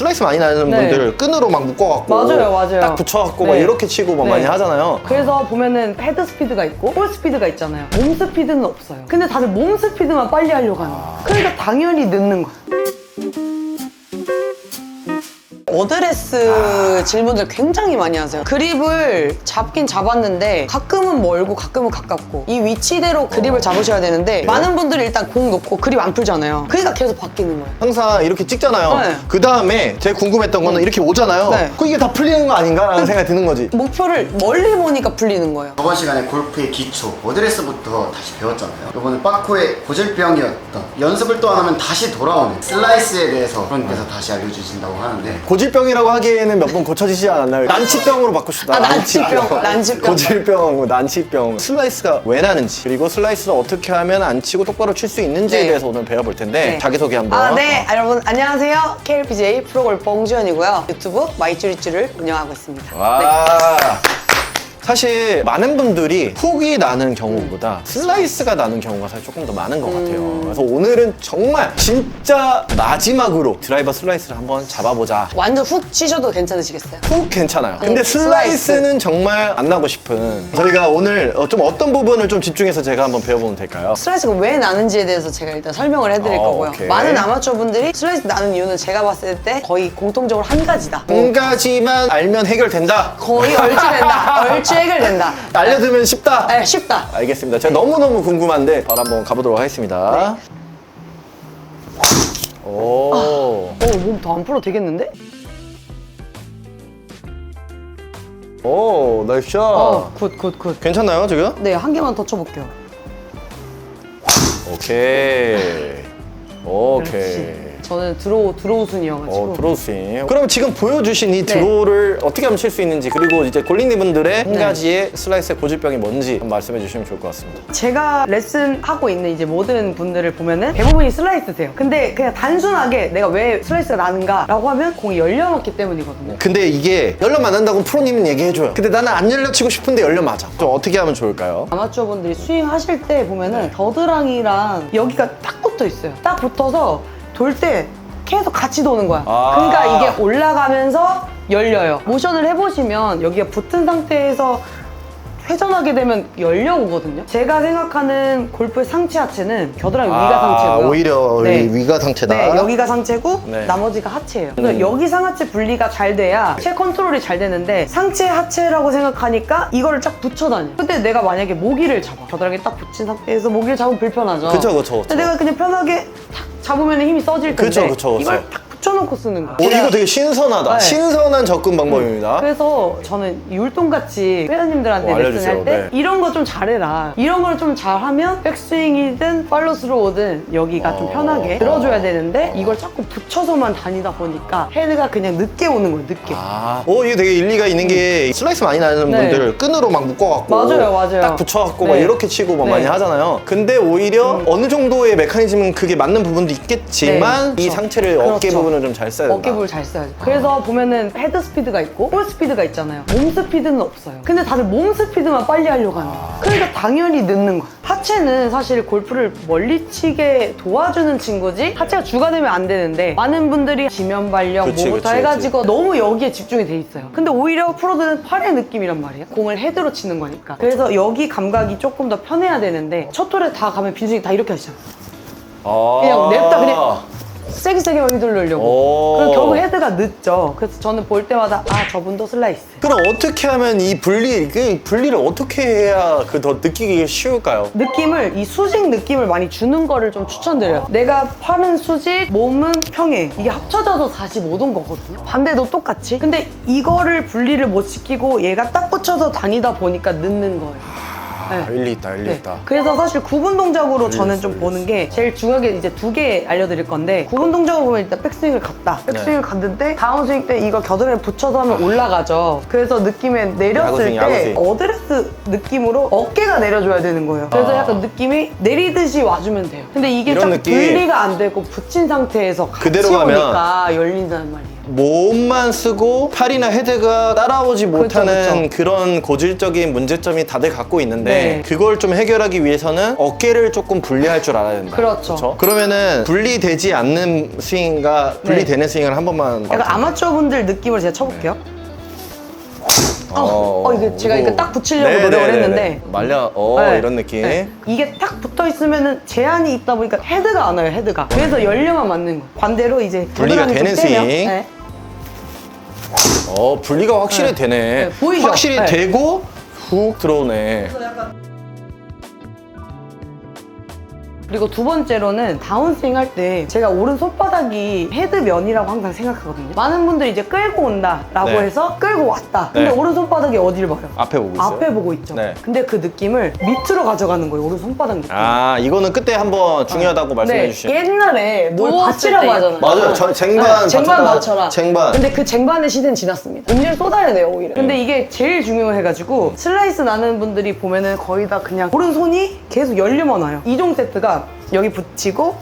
슬라이스 많이 나는 네. 분들 끈으로 막 묶어갖고 맞아요, 맞아요. 딱 붙여갖고 막 네. 이렇게 치고 막 네. 많이 하잖아요. 그래서 보면은 헤드 스피드가 있고 볼 스피드가 있잖아요. 몸 스피드는 없어요. 근데 다들 몸 스피드만 빨리 하려고 하는 거야. 그러니까 당연히 늦는 거야. 어드레스 질문들 굉장히 많이 하세요. 그립을 잡긴 잡았는데 가끔은 멀고 가끔은 가깝고 이 위치대로 그립을 잡으셔야 되는데 많은 분들이 일단 공 놓고 그립 안 풀잖아요. 그러니까 계속 바뀌는 거예요. 항상 이렇게 찍잖아요. 네. 그 다음에 제가 궁금했던 거는 이렇게 오잖아요. 네. 그 이게 다 풀리는 거 아닌가라는 생각이 드는 거지. 목표를 멀리 보니까 풀리는 거예요. 저번 시간에 골프의 기초, 어드레스부터 다시 배웠잖아요. 이거는 빠코의 고질병이었던 연습을 또 안 하면 다시 돌아오는 슬라이스에 대해서 그런 데서 다시 알려주신다고 하는데 고 질병이라고 하기에는 몇 번 고쳐지지 않았나요? 난치병으로 바꾸시다. 아, 난치병, 난치병. 고질병, 뭐 난치병. 슬라이스가 왜 나는지, 그리고 슬라이스를 어떻게 하면 안 치고 똑바로 칠 수 있는지에 네. 대해서 오늘 배워볼 텐데 네. 자기소개 한번. 아, 네. 여러분, 안녕하세요. KLPJ 프로골퍼 홍주현이고요. 유튜브 마이쭈리쭈를 운영하고 있습니다. 와. 사실 많은 분들이 훅이 나는 경우보다 슬라이스가 나는 경우가 사실 조금 더 많은 것 음. 같아요. 그래서 오늘은 정말 진짜 마지막으로 드라이버 슬라이스를 한번 잡아보자. 완전 훅 치셔도 괜찮으시겠어요? 훅 괜찮아요. 근데 음, 슬라이스는 정말 안 나고 싶은. 저희가 오늘 어, 좀 어떤 부분을 좀 집중해서 제가 한번 배워보면 될까요? 슬라이스가 왜 나는지에 대해서 제가 일단 설명을 해드릴 어, 거고요. 오케이. 많은 아마추어 분들이 슬라이스 나는 이유는 제가 봤을 때 거의 공통적으로 한 가지다. 한 가지만 알면 해결된다. 거의 얼추된다. 얼추 해결된다. 알려두면 쉽다. 네, 쉽다. 알겠습니다. 제가 너무너무 궁금한데 바로 한번 가보도록 하겠습니다. 오. 어, 몸 더 안 풀어도 되겠는데? 오, 나이스 샷. 어, 굿, 굿, 굿. 괜찮나요, 지금? 네, 한 개만 더 쳐볼게요. 오케이. 오케이. 그렇지. 저는 드로우, 드로우 순이어가지고. 어, 드로우 스윙. 그럼 지금 보여주신 이 네. 드로우를 어떻게 하면 칠 수 있는지 그리고 이제 골린이 분들의 한 네. 가지의 슬라이스의 고질병이 뭔지 한번 말씀해 주시면 좋을 것 같습니다. 제가 레슨 하고 있는 이제 모든 분들을 보면은 대부분이 슬라이스세요. 근데 그냥 단순하게 내가 왜 슬라이스가 나는가라고 하면 공이 열려놓기 때문이거든요. 근데 이게 열려 맞는다고 프로님은 얘기해줘요. 근데 나는 안 열려 치고 싶은데 열려 맞아. 좀 어떻게 하면 좋을까요? 아마추어 분들이 스윙 하실 때 보면은 겨드랑이랑 여기가 딱 붙어 있어요. 딱 붙어서 돌 때 계속 같이 도는 거야. 아. 그러니까 이게 올라가면서 열려요. 모션을 해보시면 여기가 붙은 상태에서 회전하게 되면 열려오거든요. 제가 생각하는 골프의 상체 하체는 겨드랑이 위가 상체고요. 아, 오히려 네. 위- 위가 상체다. 네, 여기가 상체고 네. 나머지가 하체예요. 음. 여기 상하체 분리가 잘 돼야 체 컨트롤이 잘 되는데 상체 하체라고 생각하니까 이거를 쫙 붙여 다녀. 근데 내가 만약에 모기를 잡아. 겨드랑이 딱 붙인 상태에서 모기를 잡으면 불편하죠. 그쵸, 그쵸, 그쵸. 내가 그냥 편하게 탁 잡으면 힘이 써질 텐데 그쵸, 그쵸, 그쵸. 이걸 탁 붙여놓고 쓰는 거야. 오, 이거 되게 신선하다. 네. 신선한 접근 방법입니다. 그래서 저는 율동같이 회원님들한테 어, 알려주세요. 레슨할 때 네. 이런 거 좀 잘해라. 이런 걸 좀 잘하면 백스윙이든 팔로스로우든 여기가 좀 어. 편하게 들어줘야 되는데 이걸 자꾸 붙여서만 다니다 보니까 헤드가 그냥 늦게 오는 거예요. 늦게. 아, 오 이게 되게 일리가 있는 게 슬라이스 많이 나는 네. 분들 끈으로 막 묶어갖고 맞아요, 맞아요. 딱 붙여갖고 네. 막 이렇게 치고 막 네. 많이 하잖아요. 근데 오히려 어느 정도의 메커니즘은 그게 맞는 부분도 있겠지만 네, 이 그렇죠. 상체를 어깨 그렇죠. 부분 을좀잘 써야 된다. 어깨부를 잘 써야죠. 그래서 보면은 헤드 스피드가 있고 볼 스피드가 있잖아요. 몸 스피드는 없어요. 근데 다들 몸 스피드만 빨리 하려고 하는 거예요. 그러니까 당연히 늦는 거야. 하체는 사실 골프를 멀리 치게 도와주는 친구지 하체가 주가 되면 안 되는데 많은 분들이 지면 발력 그치, 뭐부터 그치, 해가지고 너무 여기에 집중이 돼 있어요. 근데 오히려 프로들은 팔의 느낌이란 말이에요. 공을 헤드로 치는 거니까. 그래서 여기 감각이 조금 더 편해야 되는데 첫 톨에 다 가면 빈스윙 다 이렇게 하시잖아요. 아. 그냥 냅다 그냥 세게 세게 휘둘르려고. 오. 그럼 결국 헤드가 늦죠. 그래서 저는 볼 때마다 아 저분도 슬라이스. 그럼 어떻게 하면 이 분리 그 분리를 어떻게 해야 그 더 느끼기 쉬울까요? 느낌을 이 수직 느낌을 많이 주는 거를 좀 추천드려요. 내가 파는 수직, 몸은 평행. 이게 합쳐져서 45도인 거거든요. 반대도 똑같이. 근데 이거를 분리를 못 시키고 얘가 딱 꽂혀서 다니다 보니까 늦는 거예요. 아, 네. 일리 있다, 일리 네. 있다. 그래서 사실 구분 동작으로 저는 좀 보는 게 제일 중요하게 이제 두 개 알려드릴 건데 구분 동작으로 보면 일단 백스윙을 갔다. 백스윙을 네. 갔는데 다운 스윙 때 이거 겨드랑이 붙여서 하면 올라가죠. 그래서 느낌에 내렸을 야구스윙, 때 야구스윙. 어드레스 느낌으로 어깨가 내려줘야 되는 거예요. 그래서 아. 약간 느낌이 내리듯이 와주면 돼요. 근데 이게 이런 딱 느낌. 분리가 안 되고 붙인 상태에서 같이 그대로 가면 오니까 열린다는 말이에요. 몸만 쓰고 팔이나 헤드가 따라오지 못하는 그쵸. 그런 고질적인 문제점이 다들 갖고 있는데 네. 그걸 좀 해결하기 위해서는 어깨를 조금 분리할 줄 알아야 된다. 그렇죠. 그러면은 분리되지 않는 스윙과 분리되는 스윙을 한 번만. 약간 아마추어 분들 느낌으로 제가 쳐볼게요. 어, 어, 이게 제가 이거 딱 붙이려고 노력을 네네네네. 했는데. 말려, 어, 네. 이런 느낌. 네. 이게 딱 붙어 있으면은 제한이 있다 보니까 헤드가 안 와요, 헤드가. 그래서 열려만 맞는 거예요. 반대로 이제 분리가 되는 스윙. 네. 어, 분리가 확실히 네. 되네. 네, 보이죠? 확실히 네. 되고 훅 들어오네. 그리고 두 번째로는 다운스윙 할 때 제가 오른 손바닥이 헤드면이라고 항상 생각하거든요. 많은 분들이 이제 끌고 온다라고 네. 해서 끌고 왔다. 근데 네. 오른 손바닥이 어디를 봐요? 앞에 보고 있어요. 앞에 보고 있죠. 네. 근데 그 느낌을 밑으로 가져가는 거예요. 오른 손바닥 느낌. 아, 이거는 그때 한번 중요하다고 말씀해 네, 주신. 옛날에 뭘 누웠을 받치라고 때. 하잖아요. 맞아요. 저 쟁반 네, 쟁반 받쳐라. 맞춰라. 쟁반. 근데 그 쟁반의 시대는 지났습니다. 음료를 쏟아야 돼요, 오히려. 근데 이게 제일 중요해가지고 슬라이스 나는 분들이 보면은 거의 다 그냥 오른손이 계속 열려만 와요. 이종 세트가 여기 붙이고.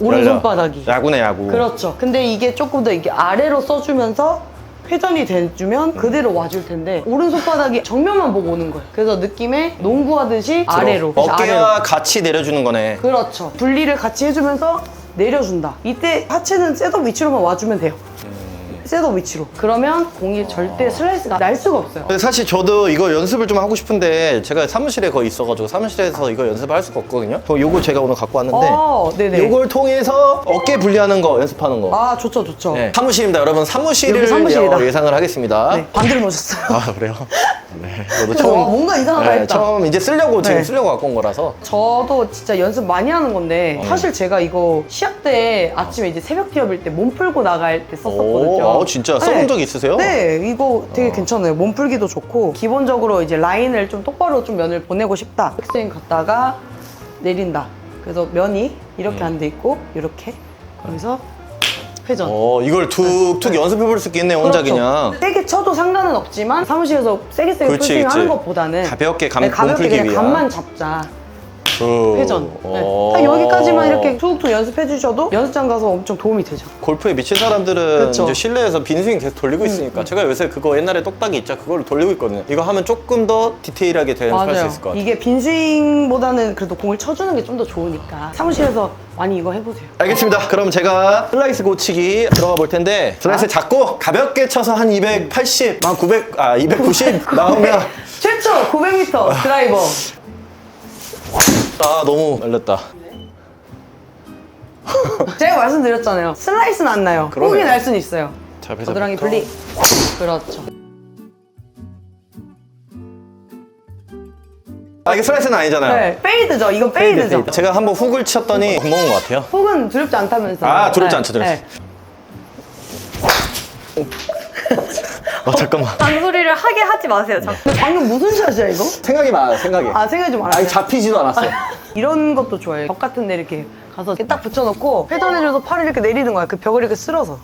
오른손바닥이. 야구네, 야구. 그렇죠. 근데 이게 조금 더 이게 아래로 써주면서 회전이 돼주면 그대로 와줄 텐데 오른손바닥이 정면만 보고 오는 거예요. 그래서 느낌에 농구하듯이 아래로. 그래서 어깨와 아래로. 같이 내려주는 거네. 그렇죠. 분리를 같이 해주면서 내려준다. 이때 하체는 셋업 위치로만 와주면 돼요. 셋업 위치로. 그러면 공이 절대 슬라이스가 날 수가 없어요. 근데 사실 저도 이거 연습을 좀 하고 싶은데 제가 사무실에 거의 있어가지고 사무실에서 이거 연습을 할 수가 없거든요. 그럼 요거 제가 오늘 갖고 왔는데 어, 네네. 요걸 통해서 어깨 분리하는 거 연습하는 거. 아, 좋죠, 좋죠. 네. 사무실입니다. 여러분 사무실을 여기 사무실이다. 예- 예상을 하겠습니다. 네, 반대로 놓으셨어요. 아 그래요? 네. 저도 그래서 와, 뭔가 이상하다 네, 했다. 처음 이제 쓰려고 지금 네. 쓰려고 갖고 온 거라서. 저도 진짜 연습 많이 하는 건데 사실 제가 이거 시합 때 아침에 이제 새벽 티업일 때 몸 풀고 나갈 때 썼었거든요. 오, 아, 진짜 써본 적 있으세요? 네, 이거 되게 괜찮아요. 몸 풀기도 좋고 기본적으로 이제 라인을 좀 똑바로 좀 면을 보내고 싶다. 백스윙 갔다가 내린다. 그래서 면이 이렇게 음. 안돼 있고 이렇게 거기서 회전. 어 이걸 툭툭 연습해 볼 수 있겠네 혼자 그렇죠. 그냥. 세게 쳐도 상관은 없지만 사무실에서 세게 세게 풀스윙 하는. 것보다는 가볍게 감- 네, 몸 가볍게 풀기 그냥 위한. 감만 잡자. 그... 회전. 네. 어. 딱 여기까지만 이렇게 툭툭 연습해 주셔도 연습장 가서 엄청 도움이 되죠. 골프에 미친 사람들은 그쵸. 음, 이제 실내에서 빈스윙 계속 돌리고 있으니까 제가 요새 그거 옛날에 똑딱이 있자 그걸 돌리고 있거든요. 이거 하면 조금 더 디테일하게 연습할 수 있을 것 같아요. 이게 빈스윙보다는 그래도 공을 쳐주는 게 좀 더 좋으니까 사무실에서 많이 이거 해보세요. 알겠습니다. 그럼 제가 슬라이스 고치기 들어가 볼 텐데 슬라이스 잡고 가볍게 쳐서 한 280, 한 900, 아 290 나오면 최초 900m 드라이버. 아 너무 날렸다. 제가 말씀드렸잖아요. 슬라이스는 안 나요. 그러네요. 훅이 날 수는 있어요. 자, 겨드랑이 분리. 그렇죠. 아 이게 슬라이스는 아니잖아요. 네, 페이드죠. 이건 페이드죠. 제가 한번 훅을 쳤더니 먹은 것 같아요. 훅은 두렵지 않다면서. 아, 두렵지 않죠, 두렵지. 아 잠깐만. 잔소리를 하게 하지 마세요. 자꾸. 근데 방금 무슨 샷이야 이거? 생각이 많아 생각이. 아 생각이 좀 많아요. 아니 잡히지도 않았어요. 이런 것도 좋아해요. 벽 같은 데 이렇게 가서 이렇게 딱 붙여놓고 회전해줘서 팔을 이렇게 내리는 거야. 그 벽을 이렇게 쓸어서.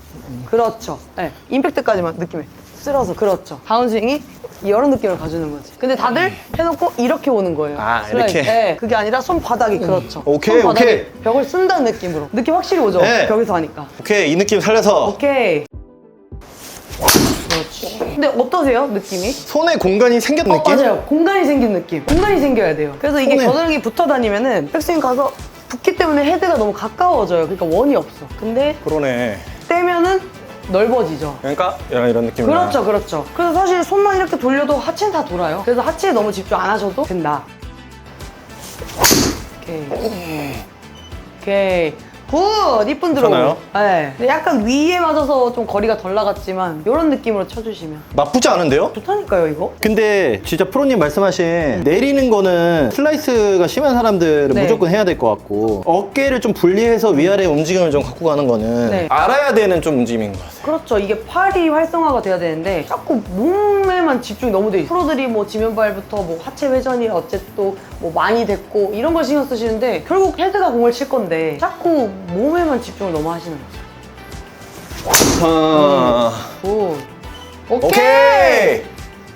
그렇죠. 네. 임팩트까지만 느낌에 쓸어서 그렇죠. 다운스윙이 이런 느낌을 가주는 거지. 근데 다들 해놓고 이렇게 오는 거예요. 아, 슬라이드. 이렇게? 네. 그게 아니라 손바닥이 그렇죠. 오케이, 손바닥이 오케이. 벽을 쓴다는 느낌으로. 느낌 확실히 오죠? 네. 벽에서 하니까. 오케이 이 느낌 살려서 오케이. 근데 어떠세요? 느낌이? 손에 공간이 생겼 어, 느낌? 맞아요. 공간이 생긴 느낌. 공간이 생겨야 돼요. 그래서 이게 손에. 겨드랑이 붙어 다니면은 백스윙 가서 붙기 때문에 헤드가 너무 가까워져요. 그러니까 원이 없어. 근데 그러네. 떼면은 넓어지죠. 그러니까 이런 이런 느낌. 그렇죠, 그렇죠. 그래서 사실 손만 이렇게 돌려도 하체는 다 돌아요. 그래서 하체에 너무 집중 안 하셔도 된다. 오케이. 오케이. 굿! 이쁜 드로우. 괜찮아요? 네. 근데 약간 위에 맞아서 좀 거리가 덜 나갔지만 이런 느낌으로 쳐주시면 나쁘지 않은데요? 좋다니까요, 이거? 근데 진짜 프로님 말씀하신 내리는 거는 슬라이스가 심한 사람들은 네. 무조건 해야 될 것 같고 어깨를 좀 분리해서 위아래 움직임을 좀 갖고 가는 거는 네. 알아야 되는 좀 움직임인 것 같아요. 그렇죠. 이게 팔이 활성화가 돼야 되는데 자꾸 몸에만 집중이 너무 돼 있어요. 프로들이 뭐 지면발부터 뭐 하체 회전이 어쨌든 뭐 많이 됐고 이런 걸 신경 쓰시는데 결국 헤드가 공을 칠 건데 자꾸 몸에만 집중을 너무 하시는 거죠. 아... 오. 오케이. 오케이.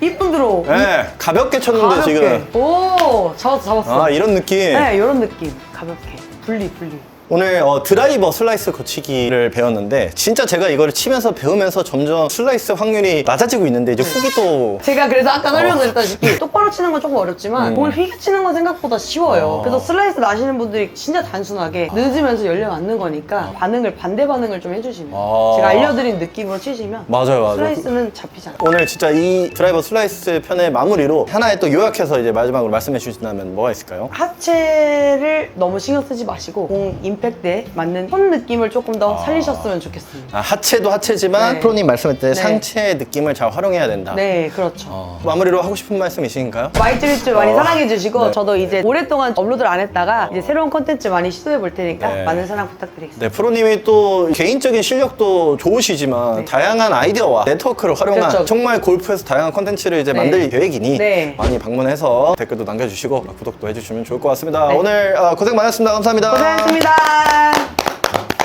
이쁜 드로우. 네, 가볍게 쳤는데 가볍게. 지금. 오, 잡았어, 잡았어. 아 이런 느낌. 네, 이런 느낌. 가볍게. 분리, 분리. 오늘 어, 드라이버 슬라이스 고치기를 배웠는데 진짜 제가 이거를 치면서 배우면서 점점 슬라이스 확률이 낮아지고 있는데 이제 후기 또 제가 그래서 아까 어. 설명드렸다시피 똑바로 치는 건 조금 어렵지만 음. 공을 휘게 치는 건 생각보다 쉬워요. 어. 그래서 슬라이스 나시는 분들이 진짜 단순하게 늦으면서 열려 맞는 거니까 반응을 반대 반응을 좀 해주시면 어. 제가 알려드린 느낌으로 치시면 맞아요, 맞아요. 슬라이스는 잡히지 않아요. 오늘 진짜 이 드라이버 슬라이스 편의 마무리로 하나의 또 요약해서 이제 마지막으로 말씀해 주신다면 뭐가 있을까요? 하체를 너무 신경 쓰지 마시고 공 임팩트에 맞는 손 느낌을 조금 더 살리셨으면 좋겠습니다. 아, 하체도 하체지만 네. 프로님 말씀할 때 네. 상체의 느낌을 잘 활용해야 된다. 네, 그렇죠. 어. 마무리로 하고 싶은 말씀 있으신가요? 마이트리츠 많이 어. 사랑해주시고 네. 저도 이제 오랫동안 업로드를 안 했다가 이제 새로운 컨텐츠 많이 시도해 볼 테니까 네. 많은 사랑 부탁드리겠습니다. 네, 프로님이 또 개인적인 실력도 좋으시지만 네. 다양한 아이디어와 네트워크를 활용한 그렇죠. 정말 골프에서 다양한 컨텐츠를 이제 네. 만들 계획이니 네. 많이 방문해서 댓글도 남겨주시고 구독도 해주시면 좋을 것 같습니다. 네. 오늘 어, 고생 많았습니다. 감사합니다. 고생하셨습 니다.